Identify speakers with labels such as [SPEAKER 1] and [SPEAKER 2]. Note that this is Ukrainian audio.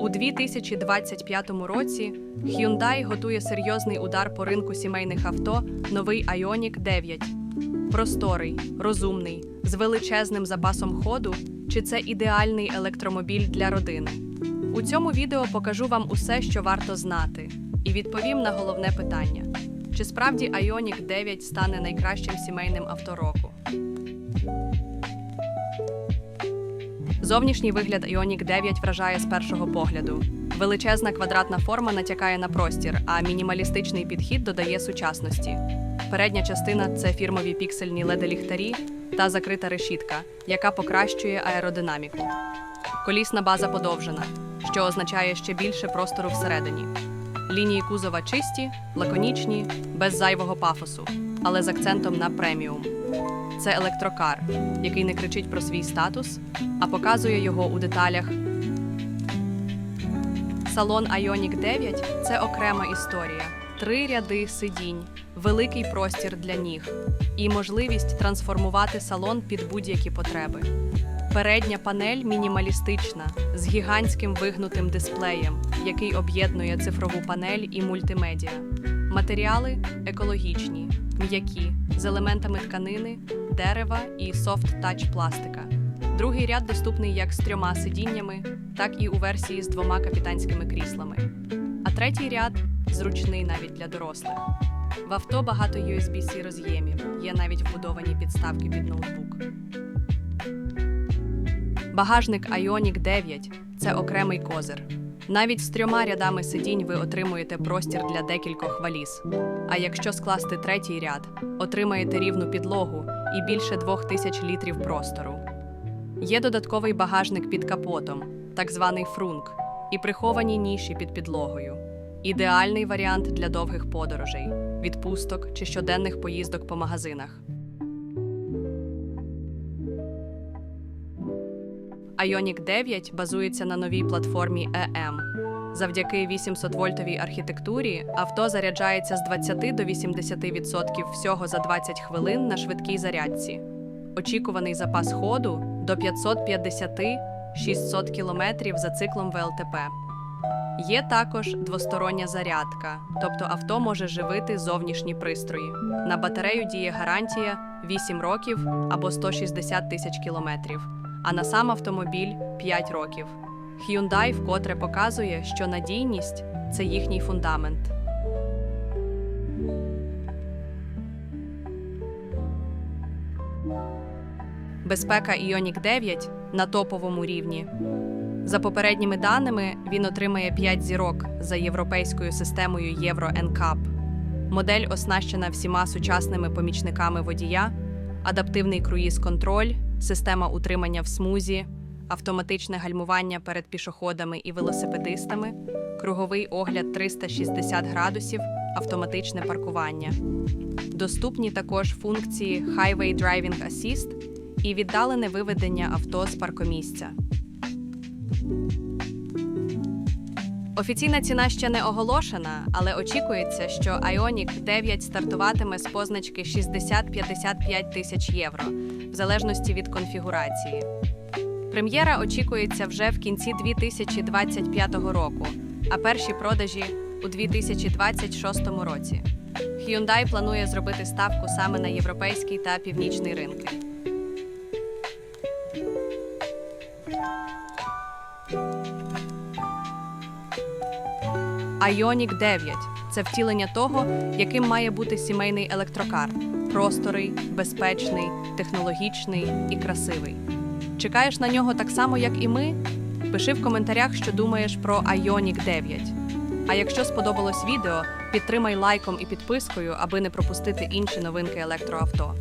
[SPEAKER 1] У 2025 році Hyundai готує серйозний удар по ринку сімейних авто новий Ioniq 9. Просторий, розумний, з величезним запасом ходу, чи це ідеальний електромобіль для родини? У цьому відео покажу вам усе, що варто знати, і відповім на головне питання: чи справді Ioniq 9 стане найкращим сімейним авто року? Зовнішній вигляд Ioniq 9 вражає з першого погляду. Величезна квадратна форма натякає на простір, а мінімалістичний підхід додає сучасності. Передня частина це фірмові піксельні LED-ліхтарі та закрита решітка, яка покращує аеродинаміку. Колісна база подовжена, що означає ще більше простору всередині. Лінії кузова чисті, лаконічні, без зайвого пафосу, але з акцентом на преміум. Це електрокар, який не кричить про свій статус, а показує його у деталях. Салон Ioniq 9 – це окрема історія. Три ряди сидінь, великий простір для ніг і можливість трансформувати салон під будь-які потреби. Передня панель мінімалістична з гігантським вигнутим дисплеєм, який об'єднує цифрову панель і мультимедіа. Матеріали екологічні, м'які, з елементами тканини, дерева і софт-тач пластика. Другий ряд доступний як з трьома сидіннями, так і у версії з двома капітанськими кріслами. А третій ряд зручний навіть для дорослих. В авто багато USB-C роз'ємів, є навіть вбудовані підставки під ноутбук. Багажник Ioniq 9 – це окремий козир. Навіть з трьома рядами сидінь ви отримуєте простір для декількох валіз. А якщо скласти третій ряд, отримаєте рівну підлогу і більше двох тисяч літрів простору. Є додатковий багажник під капотом, так званий фрунк, і приховані ніші під підлогою. Ідеальний варіант для довгих подорожей, відпусток чи щоденних поїздок по магазинах. Ioniq 9 базується на новій платформі EM. Завдяки 800-вольтовій архітектурі авто заряджається з 20 до 80% всього за 20 хвилин на швидкій зарядці. Очікуваний запас ходу до 550-600 км за циклом ВЛТП. Є також двостороння зарядка, тобто авто може живити зовнішні пристрої. На батарею діє гарантія 8 років або 160 тисяч кілометрів, а на сам автомобіль 5 років. Hyundai вкотре показує, що надійність це їхній фундамент. Безпека Ioniq 9 на топовому рівні. За попередніми даними, він отримає 5 зірок за європейською системою Євро NCAP. Модель оснащена всіма сучасними помічниками водія, адаптивний круїз-контроль, система утримання в смузі, автоматичне гальмування перед пішоходами і велосипедистами, круговий огляд 360 градусів, автоматичне паркування. Доступні також функції Highway Driving Assist і віддалене виведення авто з паркомісця. Офіційна ціна ще не оголошена, але очікується, що Ioniq 9 стартуватиме з позначки 60-55 тисяч євро, в залежності від конфігурації. Прем'єра очікується вже в кінці 2025 року, а перші продажі у 2026 році. Hyundai планує зробити ставку саме на європейський та північний ринки. Ioniq 9 – це втілення того, яким має бути сімейний електрокар: просторий, безпечний, технологічний і красивий. Чекаєш на нього так само, як і ми? Пиши в коментарях, що думаєш про Ioniq 9. А якщо сподобалось відео, підтримай лайком і підпискою, аби не пропустити інші новинки електроавто.